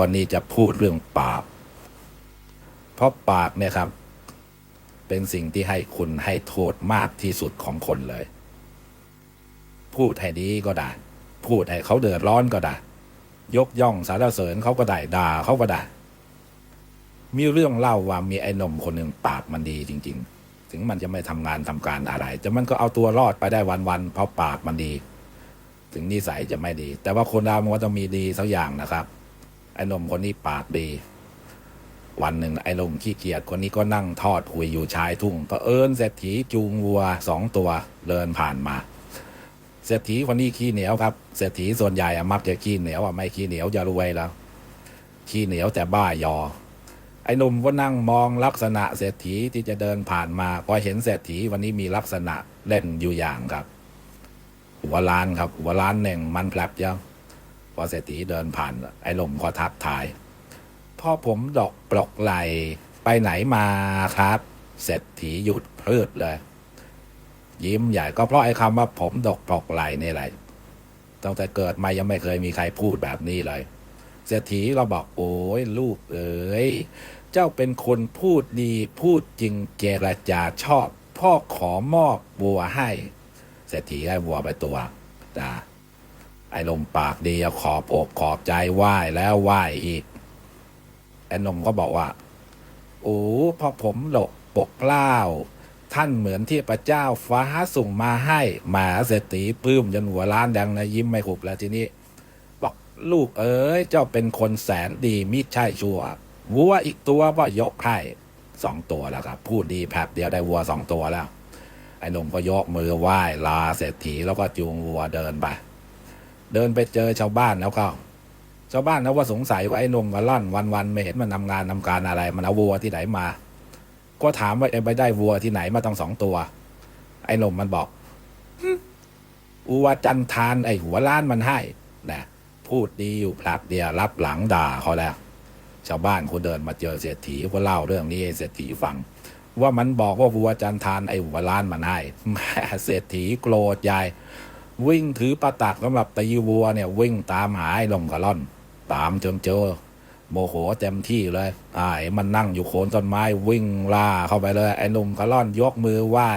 วันนี้จะพูดเรื่องปาก เพราะปากเนี่ยครับ เป็นสิ่งที่ให้คุณให้โทษมากที่สุดของคนเลย พูดให้ดีก็ได้ พูดให้เขาเดือดร้อนก็ได้ ยกย่องสรรเสริญเขาก็ได้ด่าเขาก็ได้ มีเรื่องเล่าว่ามีไอ้นมคนหนึ่งปากมันดีจริง ๆถึงมันจะไม่ทำงานทำการอะไร แต่มันก็เอาตัวรอดไปได้วันๆเพราะปากมันดี ถึงนิสัยจะไม่ดี แต่ว่าคนเรามันก็ต้องมีดีสักอย่างนะครับ อ้หนมคนนี้ปากดี วันหนึ่งไอ้ลมขี้เกียจคนนี้ก็นั่งทอดหุยอยู่ชายทุ่งเผอิญเศรษฐีจูงวัวสองตัวเดินผ่านมาเศรษฐีคนนี้ขี้เหนียวครับเศรษฐีส่วนใหญ่อะมักจะขี้เหนียวอะไม่ขี้เหนียวจะรวยแล้ว ขี้เหนียวแต่บ้ายอ ไอ้หนุ่มก็นั่งมองลักษณะเศรษฐีที่จะเดินผ่านมาพอเห็นเศรษฐีวันนี้มีลักษณะเล่นอยู่อย่างครับหัวล้านครับหัวล้านหนึ่งมันแผลบยัง อเศรษฐีเดินผ่าน ไอ้หนุ่มก็ทักทาย พ่อผมดอกปลอกไหลไปไหนมาครับ เศรษฐีหยุดพลืดเลย ยิ้มใหญ่ก็เพราะไอ้คำว่าผมดอกปลอกไหลนี่แหละตั้งแต่เกิดมายังไม่เคยมีใครพูดแบบนี้เลย เศรษฐีก็บอกโอ้ยลูกเอ๋ยเจ้าเป็นคนพูดดีพูดจริงเจรจาชอบ พ่อขอมอบบัวให้ เศรษฐีให้บัวไปตัวจ้า ไอ้ลมปากดีขอบอกขอบใจไหว้แล้วไหว้อีก ไอ้นมก็บอกว่า โอ้พอผมหลกปกเกล้า ท่านเหมือนที่พระเจ้าฟ้าส่งมาให้หมาเศรษฐีปลื้มจนหัวล้านดังนะยิ้มไม่หุบแล้วทีนี้ บอกลูกเอ๋ยเจ้าเป็นคนแสนดีมิใช่ชั่ว วัวอีกตัวว่ายกให้สองตัวแล้วครับ พูดดีแผบเดียวได้วัวสองตัวแล้ว ไอ้หนุ่มก็ยกมือไหว้ลาเศรษฐีแล้วก็จูงวัวเดินไป เดินไปเจอชาวบ้านแล้วก็ชาวบ้านนะว่าสงสัยว่าไอ้นมกับล่อนวันๆไม่เห็นมันทำงานทำการอะไร มันเอาวัวที่ไหนมา ก็ถามว่าเอ็มไปได้วัวที่ไหนมาตั้งสองตัว ไอ้นมมันบอกอัวจันทานไอ้หัวล้านมันให้นะพูดดีอยู่พลับเดียวรับหลังด่าเขาแล้ว ชาวบ้านคนเดินมาเจอเศรษฐีก็เล่าเรื่องนี้ให้เศรษฐีฟัง ว่ามันบอกว่าวัวจันทานไอ้หัวล้านมันให้แม่เศรษฐีโกรธใหญ่ วิ่งถือประตักสำหรับตีวัวเนี่ย วิ่งตามหาไอ้ลมกระล่อน ตามจนเจอโมโหเต็มที่เลยอ่าไอ้มันนั่งอยู่โคนต้นไม้วิ่งล่าเข้าไปเลย ไอ้นุ่มกระล่อนยกมือไหว้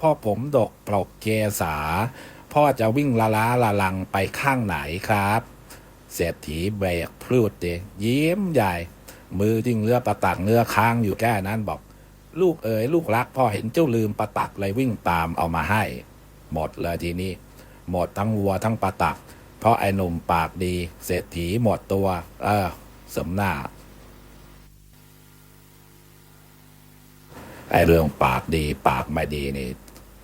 พ่อผมดกปลกเกษา พ่อจะวิ่งละล้าละลังไปข้างไหนครับเศรษฐีเบรกพลูดเดยิ้มใหญ่ มือทิ้งเรือประตักเนื้อค้างอยู่แค่นั้นบอก ลูกเอ๋ยลูกรักพ่อเห็นเจ้าลืมประตักเลยวิ่งตามเอามาให้ หมดเลยทีนี้ หมดทั้งวัวทั้งประตัก เพราะไอ้หนุ่มปากดี เศรษฐีหมดตัว เออสมหน้า ไอ้เรื่องปากดีปากไม่ดีนี่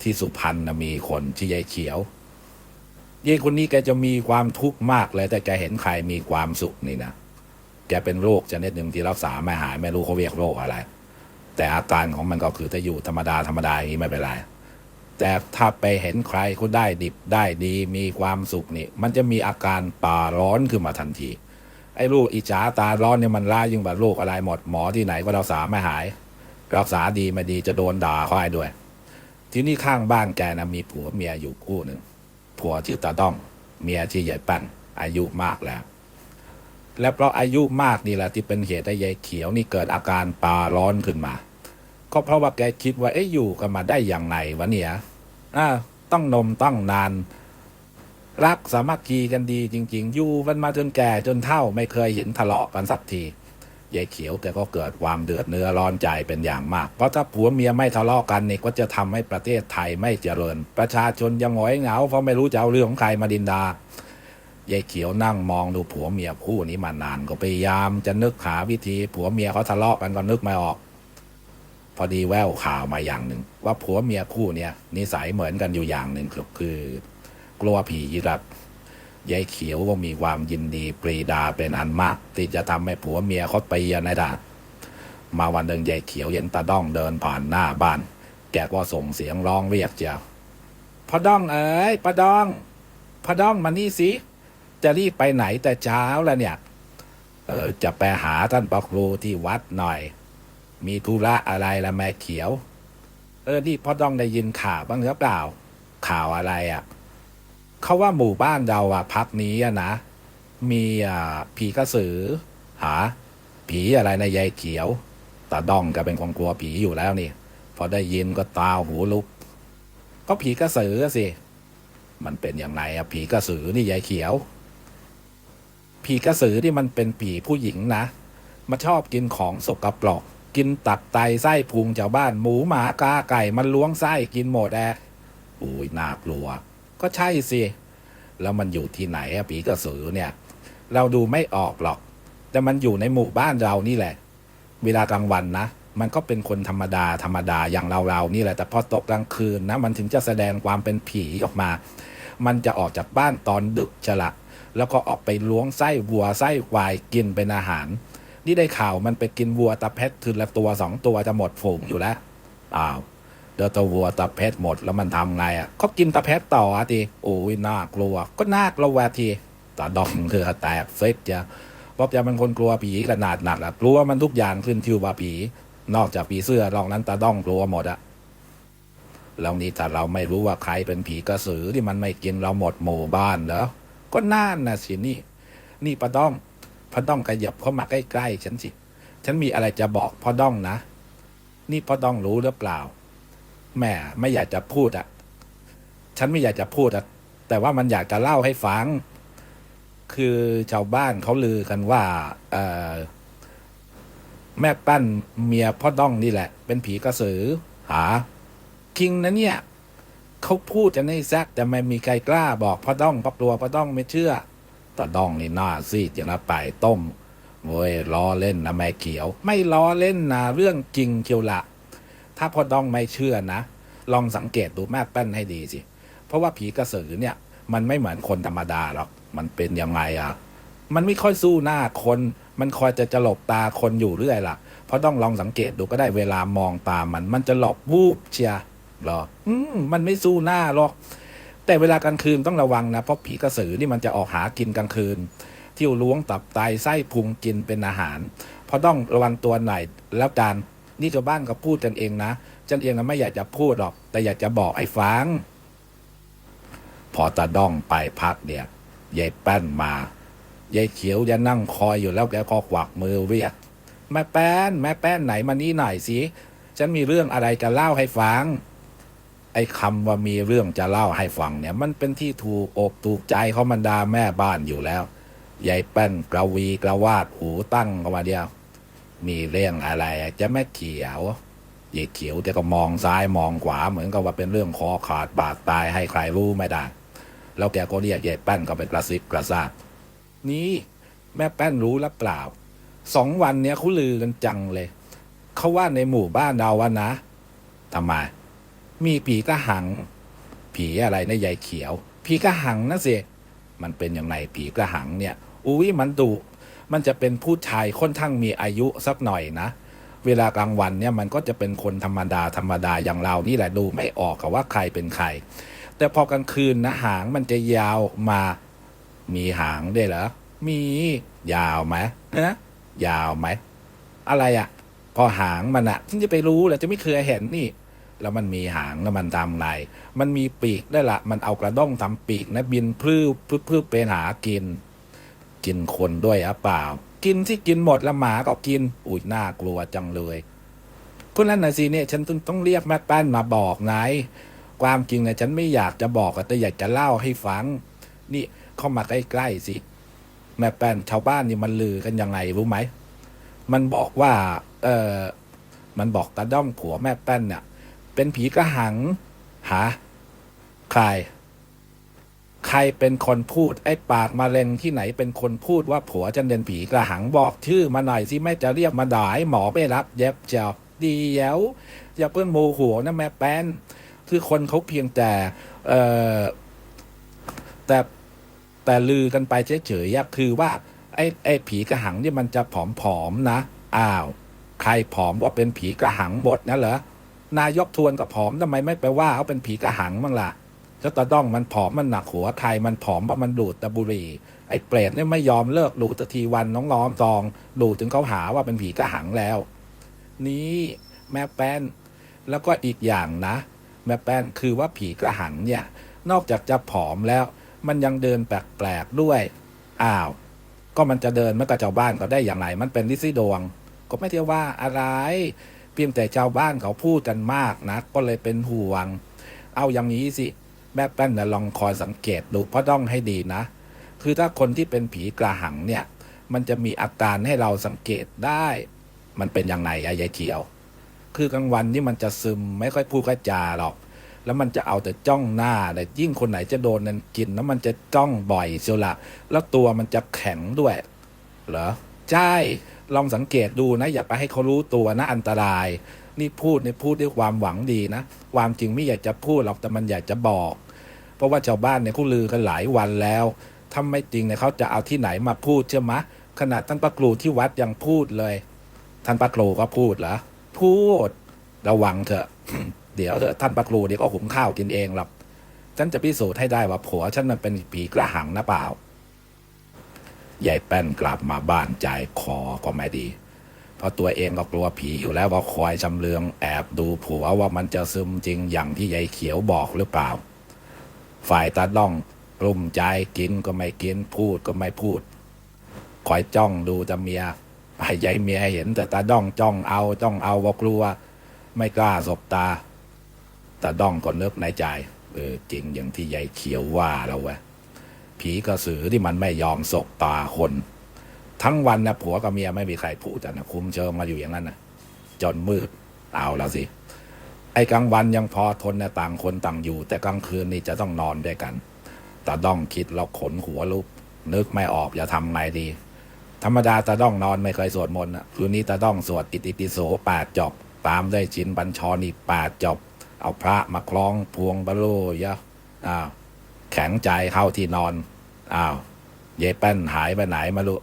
ที่สุพรรณมีคนชื่อยายเขียวยายคนนี้แกจะมีความทุกข์มากเลย แต่แกเห็นใครมีความสุขนี่นะแกเป็นโรคชนิดหนึ่งที่รักษาไม่หาย ไม่รู้เขาเรียกโรคอะไร แต่อาการของมันก็คือถ้าอยู่ธรรมดาธรรมดาอย่างนี้ไม่เป็นไร แต่ถ้าไปเห็นใครเขาได้ดิบได้ดีมีความสุขนี่ มันจะมีอาการตาร้อนขึ้นมาทันที ไอ้ลูกอิจฉาตาร้อนเนี่ยมันร้ายยิ่งกว่าโรคอะไรหมดหมอที่ไหนก็รักษาไม่หาย รักษาดีไม่ดีจะโดนด่าเขาให้ด้วย ที่นี่ข้างบ้านแกนะมีผัวเมียอยู่คู่หนึ่งผัวชื่อตาต้องเมียชื่อใหญ่ปั้นอายุมากแล้ว และเพราะอายุมากนี่แหละที่เป็นเหตุให้ยายเขียวนี่เกิดอาการตาร้อนขึ้นมา ก็เพราะว่าแกคิดว่าเอ๊ะอยู่กันมาได้อย่างไงวะเนี่ย อ่าต้องนมต้องนาน รักสามัคคีกันดีจริง ๆ อยู่กันมาจนแก่จนเฒ่าไม่เคยเห็นทะเลาะกันสักทียายเขียวแกก็เกิดความเดือดเนื้อร้อนใจเป็นอย่างมาก เพราะถ้าผัวเมียไม่ทะเลาะกันนี่ก็จะทำให้ประเทศไทยไม่เจริญ ประชาชนยังหงอยเหงาเพราะไม่รู้จะเอาเรื่องของใครมาดินดายายเขียวนั่งมองดูผัวเมียคู่นี้มานานก็พยายามจะนึกหาวิธีผัวเมียเขาทะเลาะกันก็นึกไม่ออก พอดีแววข่าวมาอย่างหนึ่ง ว่าผัวเมียคู่เนี่ยนิสัยเหมือนกันอยู่อย่างหนึ่งคือคือกลัวผีครับยายเขียวก็มีความยินดีปรีดาเป็นอันมาก ที่จะทำให้ผัวเมียเขาตีกันในดามาวันหนึ่งยายเขียวเห็นตาด้องเดินผ่านหน้าบ้าน แกก็ส่งเสียงร้องเรียกเจ้าพ่อด้องเอ๋ยพ่อด้องพ่อด้องมานี่สิจะรีบไปไหนแต่เช้าแล้วเนี่ยเออจะไปหาท่านพระครูที่วัดหน่อย มีธุระอะไรละแม่เขียว เออนี่พ่อต้องได้ยินข่าวบ้างหรือเปล่า ข่าวอะไรอะ่ะเขาว่าหมู่บ้านเราอะพักนี้อะนะ มีอ่าผีกระสือหาผีอะไรในะยายเขียวตาดองก็เป็นคนกลัวผีอยู่แล้วนี่ พอได้ยินก็ตาหูลุก ก็ผีกระสือสิ มันเป็นอย่างไรอะผีกระสือนี่ยายเขียว ผีกระสือที่มันเป็นผีผู้หญิงนะมันชอบกินของสกปรก กินตับไตไส้พุงชาวบ้าน หมูหมากาไก่มันล้วงไส้กินหมดแอะอุ้ยน่ากลัว ก็ใช่สิ แล้วมันอยู่ที่ไหนอะผีกระสือเนี่ย เราดูไม่ออกหรอก แต่มันอยู่ในหมู่บ้านเรานี่แหละ เวลากลางวันนะมันก็เป็นคนธรรมดาธรรมดาอย่างเราเราๆนี่แหละแต่พอตกกลางคืนนะ มันถึงจะแสดงความเป็นผีออกมา มันจะออกจากบ้านตอนดึกจะละ แล้วก็ออกไปล้วงไส้วัวไส้ควายกินเป็นอาหาร นี่ได้ข่าวมันไปกินวัวตะเพชรทีละตัวสองตัวจะหมดฝูงอยู่แล้วอ้าวเดี๋ยวตัววัวตะเพชรหมดแล้วมันทำไงอะเขากินตะเพชรต่ออะทีโอ้ยน่ากลัว ก็น่ากลัวทีตาดองเรือแตกเฟซจะป๊อบจะเป็นคนกลัวผีขนาดหนักอะกลัวมันทุกอย่างขึ้นทิวว่าผี นอกจากผีเสื้อรองนั้นตาดองกลัวหมดอะแล้วนี่ถ้าเราไม่รู้ว่าใครเป็นผีกระสือที่มันไม่กินเราหมดหมู่บ้านเหรอก็น่านนะสินี่ นี่ป้าดอง ป้าดองขยับเข้ามาใกล้ๆฉันสิ ฉันมีอะไรจะบอกพ่อดองนะ นี่พ่อดองรู้หรือเปล่าแม่ไม่อยากจะพูดอะฉันไม่อยากจะพูดอะแต่ว่ามันอยากจะเล่าให้ฟัง คือชาวบ้านเขาลือกันว่าเอแม่ปั้นเมียพ่อดองนี่แหละ เป็นผีกระสือ หา คิงนะเนี่ยเขาพูดจะให้แซกแต่ไม่มีใครกล้าบอกพ่อดองเพราะกลัวพ่อดองไม่เชื่อ ตาดองนี่หน้าซีดอย่างละไปต้มโว้ยล้อเล่นนะแม่เขียว ไม่ล้อเล่นนะเรื่องจริงเชียวละ ถ้าพ่อดองไม่เชื่อนะ ลองสังเกตดูแม่แป้นให้ดีสิ เพราะว่าผีกระสือเนี่ย มันไม่เหมือนคนธรรมดาหรอกมันเป็นยังไงอะมันไม่ค่อยสู้หน้าคน มันคอยจะจะหลบตาคนอยู่เรื่อยล่ะ เพราะต้องลองสังเกตดูก็ได้เวลามองตามมัน มันจะหลบวูบเชียร์หรอ อืมมันไม่สู้หน้าหรอก แต่เวลากลางคืนต้องระวังนะเพราะผีกระสือนี่มันจะออกหากินกลางคืน เที่ยวล้วงตับไตไส้พุงกินเป็นอาหาร เพราะต้องระวังตัวหน่อยแล้วกันนี่ชาวบ้านก็พูดกันเองนะฉันเองนะไม่อยากจะพูดหรอก แต่อยากจะบอกไอ้ฟัง พอตาด้องไปพักเนี่ยยายแป้นมายายเขียวจะนั่งคอยอยู่แล้วแกก็กวักมือเรียกแม่แป้นแม่แป้นไหนมานี่หน่อยสิฉันมีเรื่องอะไรจะเล่าให้ฟัง ไอ้คำว่ามีเรื่องจะเล่าให้ฟังเนี่ย มันเป็นที่ถูกอกถูกใจเขามันดาแม่บ้านอยู่แล้วยายแป้นกระวีกระวาดหูตั้งออกมาเดียว มีเรื่องอะไรจะแม่เขียวยายเขียวแกก็มองซ้ายมองขวาเหมือนกับว่าเป็นเรื่องคอขาดบาดตายให้ใครรู้ไม่ได้ แล้วแกก็เรียกยายแป้นก็ไปกระซิบกระซาบนี่แม่แป้นรู้หรือเปล่าสองวันเนี้ยเขาลือกันจังเลย เขาว่าในหมู่บ้านเราวะนะทำไม มีผีกระหัง ผีอะไรนะยายเขียว ผีกระหังนะสิมันเป็นอย่างไรผีกระหังเนี่ย อุ้ยมันดุมันจะเป็นผู้ชายค่อนข้างมีอายุสักหน่อยนะ เวลากลางวันเนี่ยมันก็จะเป็นคนธรรมดาธรรมดาอย่างเรานี่แหละดูไม่ออกกับว่าใครเป็นใคร แต่พอกลางคืนนะหางมันจะยาวมา มีหางได้เหรอ มี ยาวไหมนะยาวไหม อะไรอะ่ะ พอหางมันอะ่ะฉันจะไปรู้เหรอจะไม่เคยเห็นนี่ แล้วมันมีหางแล้วมันทำไงมันมีปีกได้ละ มันเอากระด้งทำปีกนะบินพลื้พลื้พลื้เป็นหากิน กินคนด้วยหรือเปล่า กินที่กินหมดแล้วหมาก็กินอุ้ยน่ากลัวจังเลยก็นั่นนะสิเนี่ยฉันต้องต้องเรียกแม่แป้นมาบอกนายความจริงนะฉันไม่อยากจะบอกแต่อยากจะเล่าให้ฟัง นี่เข้ามาใกล้ๆสิ แม่แป้นชาวบ้านนี่มันลือกันยังไงรู้ไหม มันบอกว่า เออมันบอกตาด้อมผัวแม่แป้นเนี่ย เป็นผีกระหัง หา ใคร ใครเป็นคนพูดไอ้ปากมาเลงที่ไหนเป็นคนพูดว่าผัวจะเป็นผีกระหังบอกชื่อมาหน่อยสิแม่จะเรียกมาด่าให้หมอไปรับเย็บเจ้าดีแยวอย่าเพิ่งโมโหนะแม่แป้น คือคนเขาเพียงแต่เออแต่แต่ลือกันไปเฉยๆคือว่าไอ้ไอ้ผีกระหังเนี่ยมันจะผอมๆนะ อ้าว ใครผอมว่าเป็นผีกระหังบดนะเหรอ นายกทวนก็ผอมทำไมไม่ไปว่าเขาเป็นผีกระหังบ้างล่ะเจ้าตาด้องมันผอมมันหนักหัวใครมันผอมเพราะมันดูดตะบุรีไอ้เปรตเนี่ยไม่ยอมเลิกดูดตะทีวันน้องล้อมซองดูดถึงเขาหาว่าเป็นผีกระหังแล้ว นี่แม่แป้นแล้วก็อีกอย่างนะ แม่แป้นคือว่าผีกระหังเนี่ยนอกจากจะผอมแล้ว มันยังเดินแปลกๆด้วยอ้าว ก็มันจะเดินเมื่อกับชาวบ้านเขาได้อย่างไรมันเป็นลิซี่ดวง ก็ไม่ได้ว่าอะไร พียงแต่ชาวบ้านเขาพูดกันมากนะ ก็เลยเป็นห่วง เอาอย่างนี้สิ แม่แป้นนะลองคอยสังเกตดูเพราะต้องให้ดีนะ คือถ้าคนที่เป็นผีกระหังเนี่ย มันจะมีอาการให้เราสังเกตได้ มันเป็นอย่างไรยายเขียว คือกลางวันนี่มันจะซึมไม่ค่อยพูดค่อยจาหรอก แล้วมันจะเอาแต่จ้องหน้าแต่ยิ่งคนไหนจะโดนนันกิน แล้วมันจะจ้องบ่อยเชียวละแล้วตัวมันจะแข็งด้วย เหรอ ใช่ ลองสังเกตดูนะ อย่าไปให้เขารู้ตัวนะอันตราย นี่พูดนี่พูดด้วยความหวังดีนะ ความจริงไม่อยากจะพูดหรอกแต่มันอยากจะบอก เพราะว่าชาวบ้านเนี่ยเขาลือกันหลายวันแล้วถ้าไม่จริงเนี่ยเขาจะเอาที่ไหนมาพูดใช่ไหมะขนาดท่านพระครูที่วัดยังพูดเลย ท่านพระครูก็พูดเหรอพูดระวังเถอะ เดี๋ยวเถอะท่านพระครูเดี๋ยวก็หุงข้าวกินเองหรอกฉันจะพิสูจน์ให้ได้ว่าผัวฉันมันเป็นผีกระหังนะเปล่า ยายแป้นกลับมาบ้านใจคอก็ไม่ดี เพราะตัวเองก็กลัวผีอยู่แล้วก็คอยชำเลืองแอบดูผัวว่ามันจะซึมจริงอย่างที่ยายเขียวบอกหรือเปล่า ฝ่ายตาด้องกลุ่มใจกินก็ไม่กินพูดก็ไม่พูด คอยจ้องดูแต่เมียให้ยายเมียเห็นแต่ตาด้องจ้องเอาจ้องเอาว่ากลัว ไม่กล้าสบตาตาด้องก็เนึกในใจเออจริงอย่างที่ยายเขียวว่าแล้วเวะ ผีกระสือที่มันไม่ยอมสบตาคน ทั้งวันนะผัวกับเมียไม่มีใครพูดกันนะคุมเชิงมาอยู่อย่างนั้นนะจนมืดเอาแล้วสิ ไอ้กลางวันยังพอทนนะต่างคนต่างอยู่ แต่กลางคืนนี่จะต้องนอนด้วยกันตาด้องคิดแล้วขนหัวลุกนึกไม่ออกจะทำไงดี ธรรมดาตาด้องนอนไม่เคยสวดมนต์นะคืนนี้ตาด้องสวดอิติปิโสแปดจบ ตามด้วยชินบัญชรอีกแปดจบ เอาพระมาคล้องพวงบะโลยะอ้าว แข็งใจเข้าที่นอน อ้าว เยแป้นหายไปไหนมารู้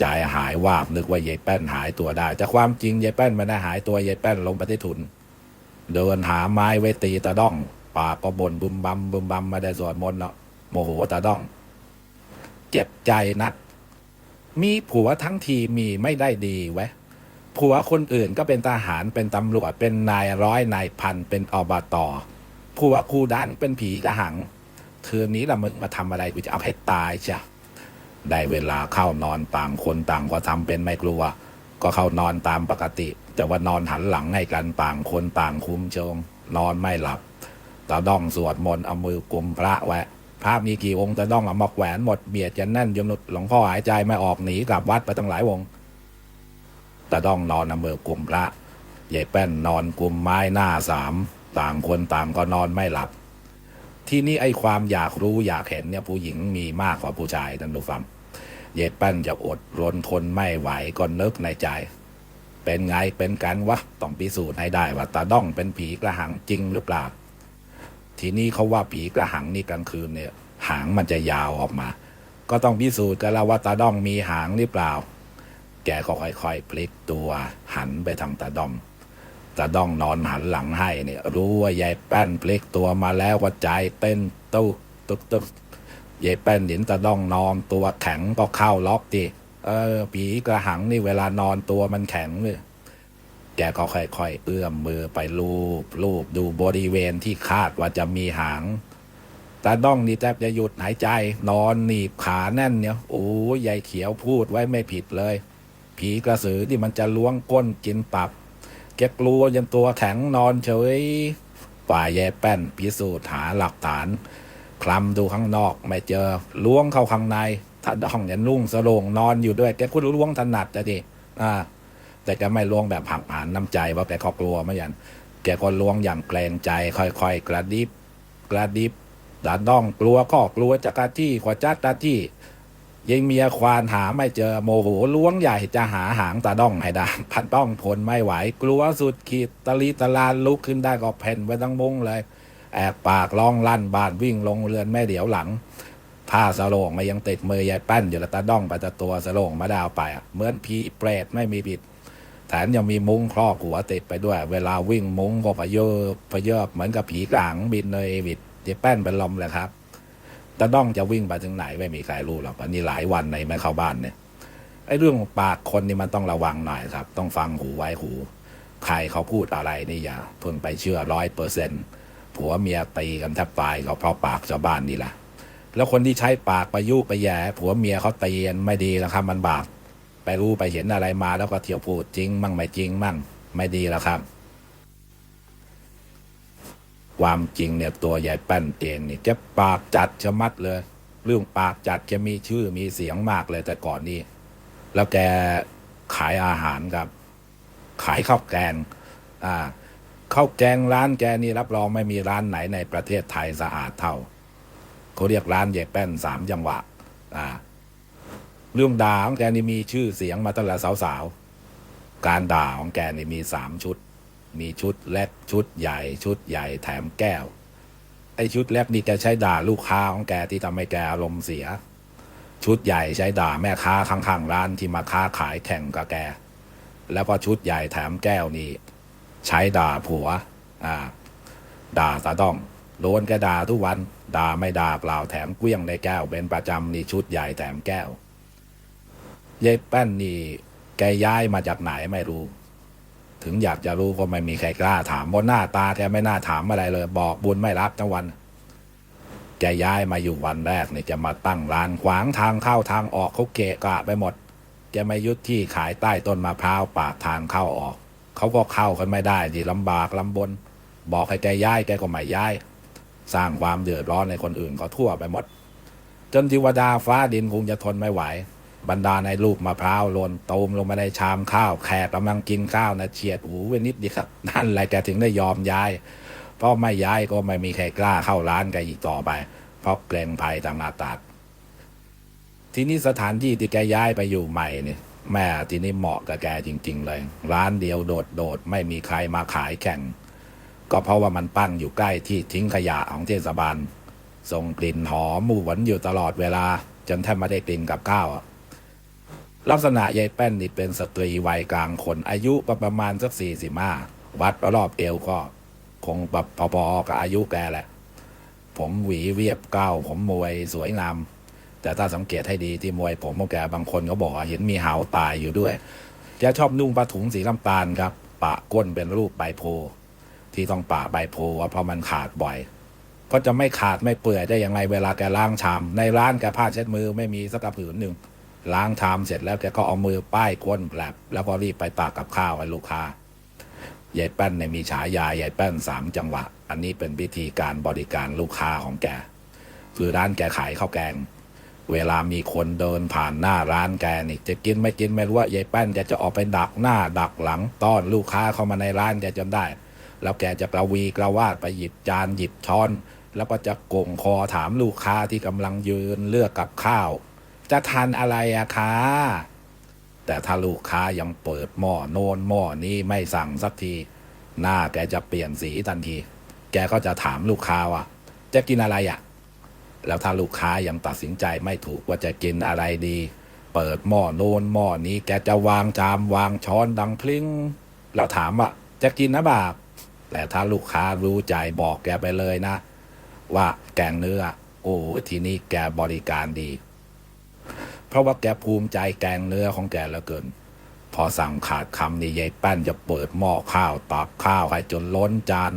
ใจหายวาบนึกว่าเยแป้นหายตัวได้ แต่ความจริงเยแป้นไม่ได้หายตัวเยแป้นลงไปที่ถุน เดินหาไม้ไว้ตีตาด้อง ปากก็บ่นบุมบัมบุมบัมม่ได้สวดมนต์เนาะโมโหตาด้อง เจ็บใจนัก มีผัวทั้งทีมีไม่ได้ดีแวะผัวคนอื่นก็เป็นทหารเป็นตำรวจเป็นนายร้อยนายพันเป็นอบตอ ผัวครูดันเป็นผีกระหัง คืนนี้ละมึงมาทำอะไรกูจะเอาให้ตายจ้ะได้เวลาเข้านอนต่างคนต่างก็ทำเป็นไม่กลัว ก็เข้านอนตามปกติ แต่ว่านอนหันหลังให้กันต่างคนต่างคุ้มเชิงนอนไม่หลับตาด้องสวดมนต์เอามือกุมพระไว้พระมีกี่องค์ตาด้องเอามาแขวนหมดเบียดกันแน่นจนหลวงพ่อหายใจไม่ออกหนีกลับวัดไปตั้งหลายวงตาด้องนอนเอามือกุมพระยายแป้นนอนกุมไม้หน้าสาม ต่างคนต่างก็นอนไม่หลับ ที่นี่ไอ้ความอยากรู้อยากเห็นเนี่ยผู้หญิงมีมากกว่าผู้ชายท่านผู้ฟังยายแป้นจะอดรนทนไม่ไหวก็นึกในใจ เป็นไงเป็นกันวะต้องพิสูจน์ให้ได้ว่าตาด้องเป็นผีกระหังจริงหรือเปล่า ทีนี้เขาว่าผีกระหังนี่กลางคืนเนี่ย หางมันจะยาวออกมา ก็ต้องพิสูจน์กันแล้วว่าตาด้องมีหางหรือเปล่า แกก็ค่อยๆพลิกตัวหันไปทางตาด้อง ตาด้องนอนหันหลังให้เนี่ย รู้ว่ายายแป้นพลิกตัวมาแล้วก็ใจเต้นตู้ตึกตึกยายแป้นเห็นตาด้องนอนตัวแข็งก็เข้าล็อกดิเออ ผีกระหังนี่เวลานอนตัวมันแข็งเลยแกก็ค่อยๆเอื้อมมือไปลูบลูบดูบริเวณที่คาดว่าจะมีหางตาด้องนี่แทบจะหยุดหายใจ นอนหนีบขาแน่นเนี่ยโอ้ยยายเขียวพูดไว้ไม่ผิดเลย ผีกระสือที่มันจะล้วงก้นกินปับ แกกลัวจนตัวแข็งนอนเฉย ฝ่ายแย่แป้นพิสูจน์หาหลักฐาน คลำดูข้างนอกไม่เจอล้วงเข้าข้างในถ้าดองเนี่ยนุ่งสโลงนอนอยู่ด้วยแกคุณล้วงถนัดจะดิอ่า แต่แกไม่ล้วงแบบหักหานน้ำใจว่าแกเขากลัวไม่ยันแกก็ล้วงอย่างเกรงใจ ค่อยๆ กระดิบ กระดิบตาด้องกลัวก็กลัวจักรที่ขวาจัดตาที่ ยิงเมียควานหาไม่เจอโมโหล้วงใหญ่จะหาหางตาด้องให้ได้พันต้องทนไม่ไหว กลัวสุดขีดตะลีตะลานลุกขึ้นได้ก็เพ่นไปทั้งมุ้งเลย แอบปากร้องลั่นบานวิ่งลงเรือนแม่เดี๋ยวหลังผ้าสโลงมายังติดมือยายแป้นอยู่ล้วตาด้องไปต่ตัวสโลงมาดาวไปเหมือนผีเปรตไม่มีผิดแถมยังมีมุ้งครอบหัวติดไปด้วย เวลาวิ่งมุ้งก็พะเยบพะเยบเหมือนกับผีกลางบินเลยวิดยายแป้นเป็นลมเลยครับ ตาด้องจะวิ่งไปถึงไหนไม่มีใครรู้หรอกอันนี้หลายวันในไม่เข้าบ้านเนี่ยไอ้เรื่องปากคนนี่มันต้องระวังหน่อยครับ ต้องฟังหูไว้หู ใครเขาพูดอะไรนี่อย่าเพิ่งไปเชื่อร้อยเปอร์เซ็นต์ผัวเมียตีกันแทบตายก็เพราะปากชาวบ้านนี่แหละแล้วคนที่ใช้ปากไปยุไปแย่ผัวเมียเขาตีกันไม่ดีแล้วครับมันบาปไปรู้ไปเห็นอะไรมาแล้วก็เที่ยวพูดจริง มั่งไม่จริงมั่งไม่ดีแล้วครับ ความจริงเนี่ยตัวใหญ่แป้นเตียนนี่แกปากจัดชะมัดเลย เรื่องปากจัดแกมีชื่อมีเสียงมากเลยแต่ก่อนนี่แล้วแกขายอาหารครับ ขายข้าวแกงอ่าข้าวแกงร้านแกนี่รับรองไม่มีร้านไหนในประเทศไทยสะอาดเท่าเขาเรียกร้านใหญ่แป้นสามจังหวะอ่าเรื่องด่าของแกนี่มีชื่อเสียงมาตั้งแต่สาวๆ การด่าของแกนี่มีสามชุด มีชุดเล็กชุดใหญ่ ชุดใหญ่แถมแก้ว ไอชุดเล็กนี่แกใช้ด่าลูกค้าของแกที่ทำให้แกอารมณ์เสีย ชุดใหญ่ใช้ด่าแม่ค้าข้างๆร้านที่มาค้าขายแข่งกับแก แล้วก็ชุดใหญ่แถมแก้วนี่ใช้ด่าผัว อ่า ด่าตาต้องโดนแกด่าทุกวัน ด่าไม่ด่าเปล่าแถมเกลี้ยงในแก้ว เป็นประจำนี่ชุดใหญ่แถมแก้วยายแป้นนี่แกย้ายมาจากไหนไม่รู้ ถึงอยากจะรู้ก็ไม่มีใครกล้าถามบนหน้าตาแกไม่น่าถามอะไรเลย บอกบุญไม่รับทั้งวันแกย้ายมาอยู่วันแรกเนี่ยจะมาตั้งร้านขวางทางเข้าทางออกเขาเกะกะไปหมดแกไม่ยุดที่ขายใต้ต้นมะพร้าวปากทางเข้าออกเขาก็เข้ากันไม่ได้ที่ลำบากลำบน บอกให้แกย้ายแกก็ไม่ย้าย สร้างความเดือดร้อนในคนอื่นก็ทั่วไปหมด จนเทิวดาฟ้าดินคงจะทนไม่ไหว บรรดาในลูกมะพร้าวหล่นตูมลงมาในชามข้าวแขกกำลังกินข้าวนะเฉียดหูไว้นิดเดียวครับนั่นแหละแกถึงได้ยอมย้าย เพราะไม่ย้ายก็ไม่มีใครกล้าเข้าร้านแกอีกต่อไป เพราะเกรงภัยทางอากาศทีนี้สถานที่ที่แกย้ายไปอยู่ใหม่เนี่ยแม่ทีนี้เหมาะกับแกจริง ๆ เลย ร้านเดียวโดดๆไม่มีใครมาขายแข่ง ก็เพราะว่ามันตั้งอยู่ใกล้ที่ทิ้งขยะของเทศบาลส่งกลิ่นหอมหวนอยู่ตลอดเวลา จนแทบไม่ได้กลิ่นกับข้าว ลักษณะยายแป้นนี่เป็นสตรีวัยกลางคน อายุประมาณสักสี่สิบห้าวัดรอบเอวก็ คงแบบพอๆกับอายุแกแหละ ผมหวีเรียบเก้า ผมมวยสวยงาม แต่ถ้าสังเกตให้ดีที่มวยผมของแกบางคนเขาบอกเห็นมีหาวตายอยู่ด้วยแกชอบนุ่งผ้าถุงสีน้ำตาลครับ ปะก้นเป็นรูปใบโพที่ต้องปะใบโพเพราะมันขาดบ่อยก็จะไม่ขาดไม่เปื่อยได้อย่างไรเวลาแกล้างชาม ในร้านแกผ้าเช็ดมือไม่มีสักกระผืนหนึ่ง ล้างชามเสร็จแล้วแกก็เอามือป้ายก้นแผลบแล้วก็รีบไปตักกับข้าวให้ลูกค้ายายแป้นเนี่ยมีฉายายายแป้นสามจังหวะ อันนี้เป็นวิธีการบริการลูกค้าของแกคือร้านแกขายข้าวแกง เวลามีคนเดินผ่านหน้าร้านแกนี่จะกินไม่กินไม่รู้ว่ายายแป้นแกจะออกไปดักหน้าดักหลังต้อนลูกค้าเข้ามาในร้านแกจนได้ แล้วแกจะกระวีกระวาดไปหยิบจานหยิบช้อน แล้วก็จะโก่งคอถามลูกค้าที่กำลังยืนเลือกกับข้าว จะทานอะไรอะคะแต่ถ้าลูกค้ายังเปิดหม้อโนนหม้อนี้ไม่สั่งสักที หน้าแกจะเปลี่ยนสีทันที แกก็จะถามลูกค้าว่า จะกินอะไรอะแล้วถ้าลูกค้ายังตัดสินใจไม่ถูกว่าจะกินอะไรดี เปิดหม้อโนนหม้อนี้ แกจะวางจามวางช้อนดังพลิ้งเราถามว่าจะกินนะบาปแต่ถ้าลูกค้ารู้ใจบอกแกไปเลยนะ ว่าแกงเนื้อ โอ้ทีนี้แกบริการดี เพราะว่าแกภูมิใจแกงเนื้อของแกเหลือเกิน พอสั่งขาดคำนี่ยายแป้นจะเปิดหม้อข้าวตักข้าวให้จนล้นจาน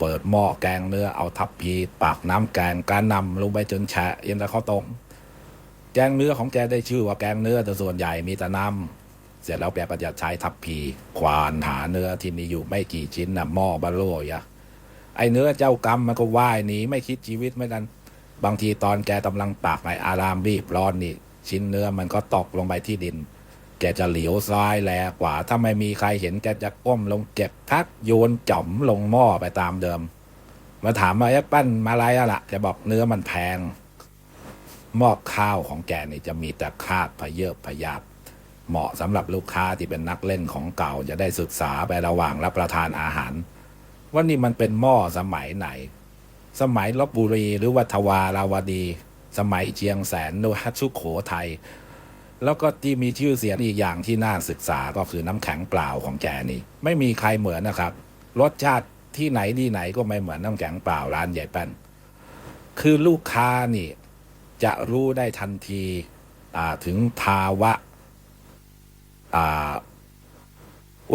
เปิดหม้อแกงเนื้อเอาทัพพีปากน้ำแกงการนำลงไปจนแฉะยันแล้วข้าวต้มแกงเนื้อของแกได้ชื่อว่าแกงเนื้อแต่ส่วนใหญ่มีแต่น้ำเสร็จแล้วแกก็จะใช้ทัพพีควานหาเนื้อที่มีอยู่ไม่กี่ชิ้นนะหม้อบะโลยะไอเนื้อเจ้ากรรมมันก็ว่ายหนีไม่คิดชีวิตเหมือนกัน บางทีตอนแกกำลังตากในอารามรีบร้อนนี่ ชิ้นเนื้อมันก็ตกลงไปที่ดิน แกจะเหลียวซ้ายแลกว่าถ้าไม่มีใครเห็นแกจะก้มลงเก็บพักโยนจ่อมลงหม้อไปตามเดิม มาถามว่าไอ้ปั้นมาอะไรอะล่ะแกบอกเนื้อมันแพงหม้อข้าวของแกนี่จะมีแต่คาดพเยิบพยาบเหมาะสำหรับลูกค้าที่เป็นนักเล่นของเก่าจะได้ศึกษาไประหว่างรับประทานอาหาร ว่านี่มันเป็นหม้อสมัยไหน สมัยลบบุรีหรือวัทวาราวดี สมัยเชียงแสนโนฮัตสุโขไทย แล้วก็ที่มีชื่อเสียงอีกอย่างที่น่าศึกษาก็คือน้ำแข็งเปล่าของแกนี่ ไม่มีใครเหมือนนะครับ รสชาติที่ไหนที่ไหนก็ไม่เหมือนน้ำแข็งเปล่าร้านใหญ่แป้นคือลูกค้านี่จะรู้ได้ทันทีถึงภาวะอ่า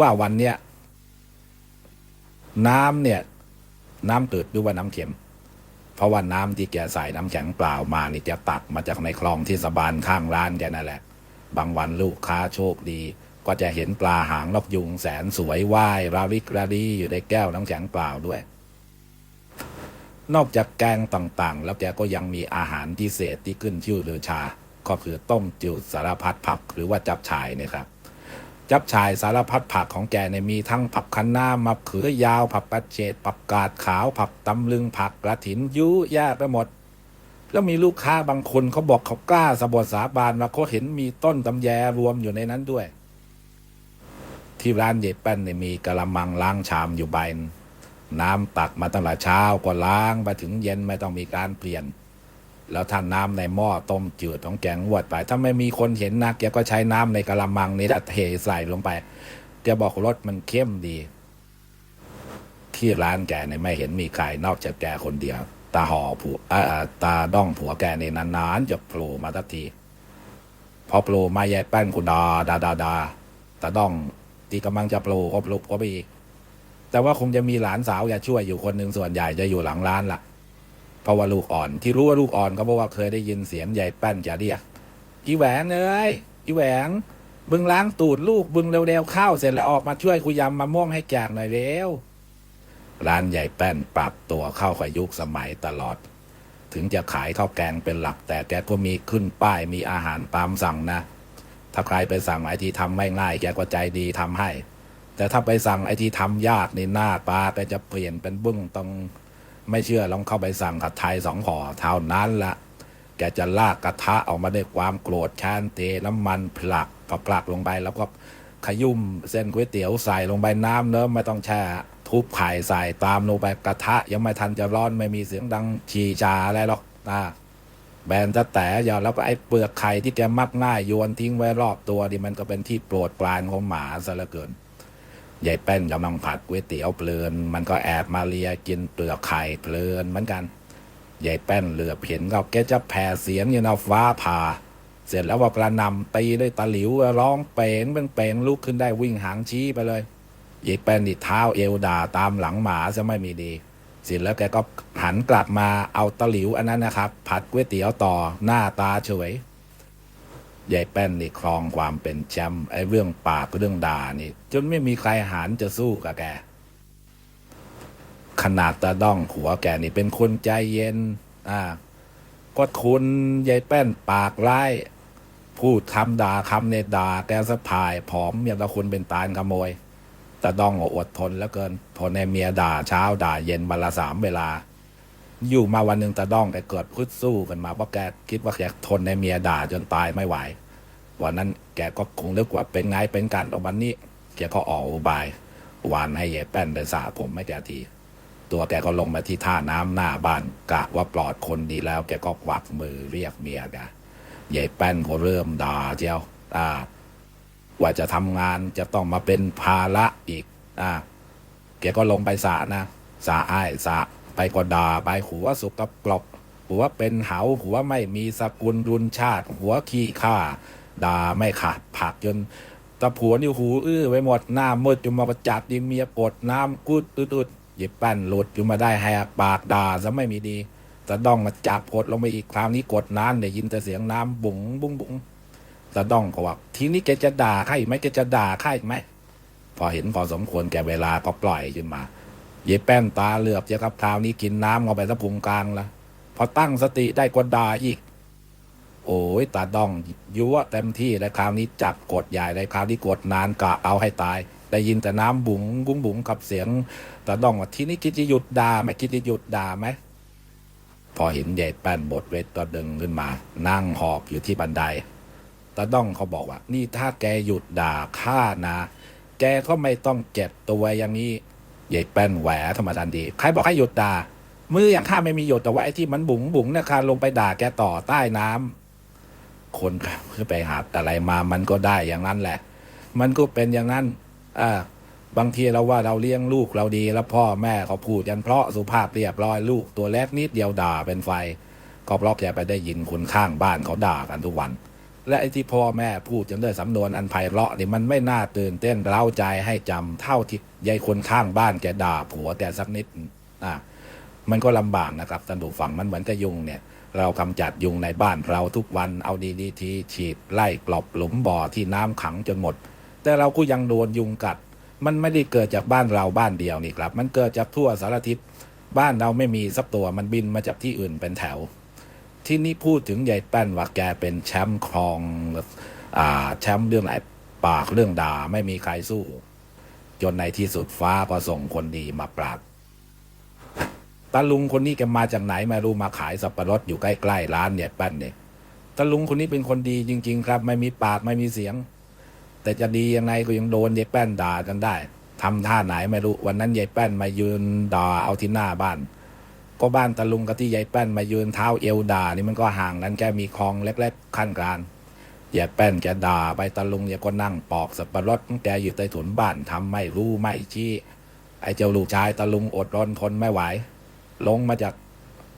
ว่าวันเนี้ยน้ำเนี่ย น้ำตืดหรือว่าน้ำเค็ม เพราะว่าน้ำที่แกใส่น้ำแข็งเปล่ามานี่จะตักมาจากในคลองที่สะบานข้างร้านแกนั่นแหละ บางวันลูกค้าโชคดี ก็จะเห็นปลาหางนกยุงแสนสวยว่ายราริกรารีอยู่ในแก้วน้ำแข็งเปล่าด้วย นอกจากแกงต่างๆ แล้วแกก็ยังมีอาหารพิเศษที่ขึ้นชื่อลือชา ก็คือต้มจืดสารพัดผักหรือว่าจับฉ่ายเนยครับ จับฉายสารพัดผักของแกเนี่ยมีทั้งผักคะน้ามักเขือยาว ผักกระเฉดผักกาดขาว ผักตำลึงผักกระถินยุแยะไปหมด แล้วมีลูกค้าบางคนเขาบอกเขากล้าสบดสาบานว่าเขาเห็นมีต้นตำแยรวมอยู่ในนั้นด้วย ที่ร้านเย็ดแป้นเนี่ยมีกระมังล้างชามอยู่ใบน้ำตักมาตั้งแต่เช้าก็ล้างไปถึงเย็นไม่ต้องมีการเปลี่ยน แล้วถ้านน้ำในหม้อต้มจืดของแกงวดไป ถ้าไม่มีคนเห็นนะแกก็ใช้น้ำในกระมังนี้แหละเทใส่ลงไปแกบอกรสมันเข้มดี ที่ร้านแกเนี่ยไม่เห็นมีใครนอกจากแกคนเดียว ตาห่อผัวตาด้องผัวแกในนานๆจะโผล่มาทักที พอโผล่มาแยกแป้นคุณดาดาดาดาตาด้องที่กำลังจะโผล่ก็โผล่ก็ไปอีกแต่ว่าคงจะมีหลานสาวอย่าช่วยอยู่คนหนึ่งส่วนใหญ่จะอยู่หลังร้านล่ะ ราะว่าลูกอ่อน ที่รู้ว่าลูกอ่อนก็เพราะว่าเคยได้ยินเสียงยายแป้นจะเรียกอีแหวงเอ้ยอีแหวงบึงล้างตูดลูกบึงเร็วๆข้าวเสร็จแล้วออกมาช่วยคุยยำมะม่วงให้แจกหน่อยเร็วร้านใหญ่แป้นปรับตัวเข้ากับยุคสมัยตลอด ถึงจะขายข้าวแกงเป็นหลักแต่แกก็มีขึ้นป้ายมีอาหารตามสั่งนะ ถ้าใครไปสั่งไอที่ทำไม่ง่ายแกก็ใจดีทำให้ แต่ถ้าไปสั่งไอที่ทำยากนี่หน้าตาแกจะเปลี่ยนเป็นบึ้งตรง ไม่เชื่อลองเข้าไปสั่งผัดไทยสองห่อเท่านั้นละแกจะลากกระทะออกมาด้วยความโกรธแค้นเทน้ำมันผลักพอผลักลงไปแล้วก็ขยุ่มเส้นก๋วยเตี๋ยวใส่ลงไปน้ำเนิ้มไม่ต้องแช่ทุบไข่ใส่ตามลงไปกระทะ ยังไม่ทันจะร้อนไม่มีเสียงดังชีชาอะไรหรอกนะแบนจะแต่อย่าแล้วก็ไอ้เปลือกไข่ที่แกมักง่ายโยนทิ้งไว้รอบตัวดิมันก็เป็นที่โปรดปรานของหมาซะเหลือเกิน ยายแป้นกำลังผัดก๋วยเตี๋ยวเพลิน มันก็แอบมาเลียกินเปลือกไข่เพลินเหมือนกันยายแป้นเหลือบเห็นก็แกจะแผ่เสียงอยู่นะฟ้าผ่า เสร็จแล้วว่ากระนำตีด้วยตะหลิวร้องเป่งเป็นเป่งลุกขึ้นได้วิ่งหางชี้ไปเลยยายแป้นนี่เท้าเอวด่าตามหลังหมาจะไม่มีดีเสร็จแล้วแกก็หันกลับมาเอาตะหลิวอันนั้นนะครับ ผัดก๋วยเตี๋ยวต่อหน้าตาเฉย ยายแป้นนี่ครองความเป็นแชมป์ไอ้เรื่องปากเรื่องด่านี่ จนไม่มีใครหารจะสู้กับแก ขนาดตาด้องหัวแกนี่เป็นคนใจเย็น อ่า ก็คุณยายแป้นปากร้ายพูดคำด่าคำเนด่าแกสะพายผอมอย่างกับคนเป็นตาลขโมยตาด้องอดทนแล้วเกิน พอในเมียด่าเช้าด่าเย็นวันละสามเวลา อยู่มาวันหนึ่งตาด้องแกเกิดพึดสู้กันมาเพราะแกคิดว่าแกทนในเมียด่าจนตายไม่ไหววันนั้นแกก็คงนึกว่าเป็นไงเป็นการตวันนี้แกก็ออกอุบายวานให้ยายแป้นไปสระผมไม่แกทีตัวแกก็ลงมาที่ท่าน้ำหน้าบ้านกะว่าปลอดคนดีแล้วแกก็กวักมือเรียกเมียแกยายแป้นก็เริ่มด่าเจียวอ่าว่าจะทำงานจะต้องมาเป็นภาระอีกอ่าแกก็ลงไปสระนะสระอ้ายสระ ไปก็ด่าไปหัวสุกกระปลอกหัวเป็นเหาหัวไม่มีสกุลรุนชาติ หัวขี้ข้าด่าไม่ขาดผักจนตะผัวนี่หูอื้อไว้หมดหน้ามืดจนมาประจับดินเมียกดน้ำกุดตุดหยิบแป้นหลุดจนมาได้แหกปากด่าซะไม่มีดีตะดองมาจับกดลงไปอีกคราวนี้กดน้ำได้ยินแต่เสียงน้ำบุ๋งบุ๋งบุ๋งตาด้องก็ว่าทีนี้แกจะด่าข้าอีกไหมแกจะด่าข้าอีกไหมพอเห็นพอสมควรแกเวลาก็ปล่อยขึ้นมา เยแป้นตาเหลือบเจ้ากับครานี้กินน้ำเข้าไปสะพุงกลางละพอตั้งสติได้ก็ด่าอีก โอ้ยตาดองยั่วเต็มที่แล้วคราวนี้จับกดใหญ่เลยคราวนี้กดนานกะเอาให้ตาย ได้ยินแต่น้ำบุ๋งบุ๋งบุ๋งกับเสียงตาดองว่าที่นี้คิดจะหยุดด่าไหมคิดจะหยุดด่าไหมพอเห็นยายแป้นบทเวทก็ดึงขึ้นมา นั่งหอบอยู่ที่บันไดตาดองเขาบอกว่า นี่ถ้าแกหยุดด่าข้านะ แกก็ไม่ต้องเจ็บตัวอย่างนี้ ยายแป้นแหวธรรมดาดี ใครบอกให้หยุดด่ามืออย่างข้าไม่มีหยุดแต่ว่าไอ้ที่มันบุ๋งบุ๋งเนะคาลงไปด่าแกต่อใต้น้ำคนขึ้นไปหาอะไรมามันก็ได้อย่างนั้นแหละ มันก็เป็นอย่างนั้นอ่าบางทีเราว่าเราเลี้ยงลูกเราดีแล้วพ่อแม่เขาพูดกันเพราะสุภาพเรียบร้อยลูกตัวเล็กนิดเดียวด่าเป็นไฟ ก็เพราะแกไปได้ยินคนข้างบ้านเขาด่ากันทุกวัน และไอ้ที่พ่อแม่พูดจนด้วยสำนวนอันไพเราะนี่มันไม่น่าตื่นเต้นเร้าใจให้จำเท่าที่ยายคนข้างบ้านแกด่าผัวแกสักนิดอะมันก็ลำบากนะครับท่านผู้ฟังมันเหมือนกับยุงเนี่ยเรากำจัดยุงในบ้านเราทุกวันเอาดีดีทีฉีดไล่กลบหลุมบ่อที่น้ำขังจนหมด แต่เราก็ยังโดนยุงกัด มันไม่ได้เกิดจากบ้านเราบ้านเดียวนี่ครับ มันเกิดจากทั่วสารทิศบ้านเราไม่มีสักตัวมันบินมาจากที่อื่นเป็นแถว ที่นี่พูดถึงยายแป้นว่าแกเป็นแชมป์ครองอ่าแชมป์เรื่องไหนปากเรื่องด่าไม่มีใครสู้ จนในที่สุดฟ้าก็ส่งคนดีมาปราบตาลุงคนนี้แกมาจากไหนไมารู้มาขายสับปะรดอยู่ใกล้ๆร้านเนี่ยแป้นเนี่ยตาลุงคนนี้เป็นคนดีจริง ๆ ครับ ไม่มีปากไม่มีเสียง แต่จะดียังไงก็ยังโดนยายแป้นด่ากันได้ทำท่าไหนไม่รู้ วันนั้นยายแป้นมายืนด่าเอาที่หน้าบ้าน ก็บ้านตาลุงกับที่ยายแป้นมายืนเท้าเอวด่านี่มันก็ห่างกันแค่มีคลองเล็กๆขั้นกลางยายแป้นแกด่าไปตาลุงเนี่ยก็นั่งปอกสับปะรดแกอยู่ใต้ถุนบ้านทำไม่รู้ไม่ชี้ไอ้เจ้าลูกชายตาลุงอดรนทนไม่ไหว ลงมาจาก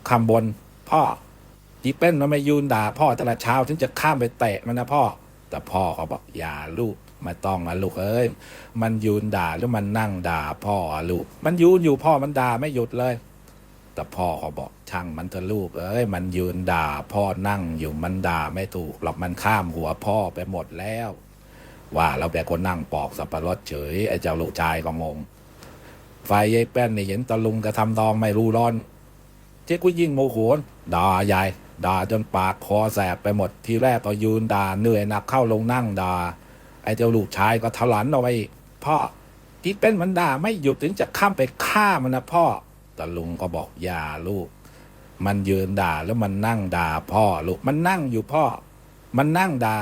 คำบน พ่อจีเป็นมันไม่ยืนด่าพ่อแต่ละเช้าถึงจะข้ามไปเตะมันนะพ่อ แต่พ่อเขาบอกอย่าลูกไม่ต้องนะลูกเอ้ย มันยืนด่าหรือมันนั่งด่าพ่อลูก มันยืนอยู่พ่อมันด่าไม่หยุดเลย แต่พ่อเขาบอกช่างมันเถอะลูกเอ้ยมันยืนด่า พ่อนั่งอยู่มันด่าไม่ถูกหรอกมันข้ามหัวพ่อไปหมดแล้ว ว่าเราแปคนนั่งปอกสับปะรดเฉยไอ้เจ้าลูกชายก็งงฝ่ายยายแป้นเนี่ยเห็นตะลุงกระทำตองไม่รู้ร้อน เจ๊ก็ยิ่งโมโหด่ายายด่าจนปากคอแสบไปหมดทีแรกก็ยืนด่าเหนื่อยหนักเข้าลงนั่งด่าไอ้เจ้าลูกชายก็ถลันเอาไว้พ่อที่เป็นมันด่าไม่หยุดถึงจะข้ามไปฆ่ามันนะพ่อ ตะลุงก็บอกอย่าลูก มันยืนด่าแล้วมันนั่งด่าพ่อลูกมันนั่งอยู่พ่อ มันนั่งด่า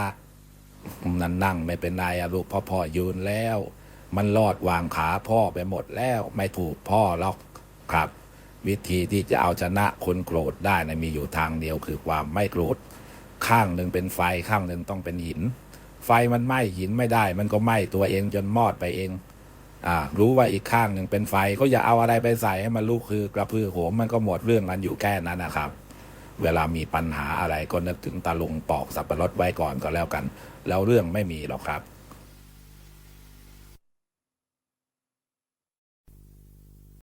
นั่นนั่งไม่เป็นไรอะลูกพ่อพ่อยืนแล้ว มันลอดวางขาพ่อไปหมดแล้ว ไม่ถูกพ่อหรอกครับ วิธีที่จะเอาชนะคนโกรธได้นะมีอยู่ทางเดียวคือความไม่โกรธข้างหนึ่งเป็นไฟข้างหนึ่งต้องเป็นหิน ไฟมันไหม้หินไม่ได้ มันก็ไหม้ตัวเองจนมอดไปเอง รู้ว่าอีกข้างหนึ่งเป็นไฟก็อย่าเอาอะไรไปใส่ให้มันลุกคือกระพือโหมมันก็หมดเรื่องมันอยู่แค่นั้นนะครับ เวลามีปัญหาอะไรก็นึกถึงตาลุงปอกสับปะรดไว้ก่อนก็แล้วกัน แล้วเรื่องไม่มีหรอกครับ